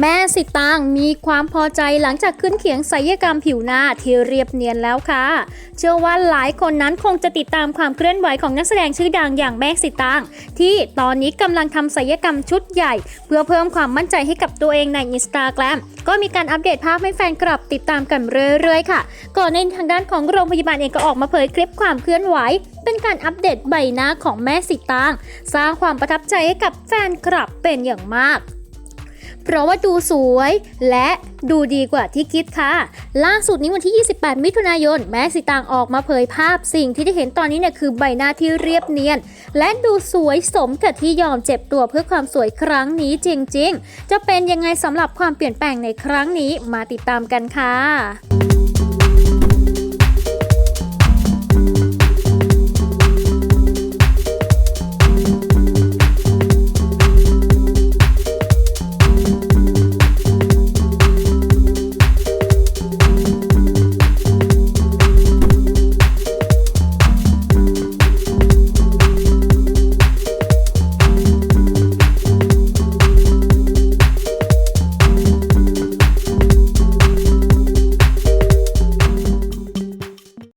แม่สิตางมีความพอใจหลังจากขึ้นเขียงศัลยกรรมผิวหน้าที่เรียบเนียนแล้วค่ะ เชื่อว่าหลายคนนั้นคงจะติดตามความเคลื่อนไหวของนักแสดงชื่อดังอย่างแม่สิตางที่ตอนนี้กำลังทำศัลยกรรมชุดใหญ่ เพื่อเพิ่มความมั่นใจให้กับตัวเองในอินสตาแกรมก็มีการอัปเดตภาพให้แฟนคลับติดตามกันเรื่อยๆค่ะ ก่อนในทางด้านของโรงพยาบาลเองก็ออกมาเผยคลิปความเคลื่อนไหว เป็นการอัปเดตใบหน้าของแม่สิตางสร้างความประทับใจให้กับแฟนคลับเป็นอย่างมาก เพราะว่าดูสวยและดูดีกว่าที่คิดค่ะ ล่าสุดนี้วันที่ 28 มิถุนายน แม่สิตางออกมาเผยภาพสิ่งที่ได้เห็นตอนนี้เนี่ยคือใบหน้าที่เรียบเนียน และดูสวยสมกับที่ยอมเจ็บตัวเพื่อความสวยครั้งนี้จริง ๆ จะเป็นยังไงสำหรับความเปลี่ยนแปลงในครั้งนี้มาติดตามกันค่ะ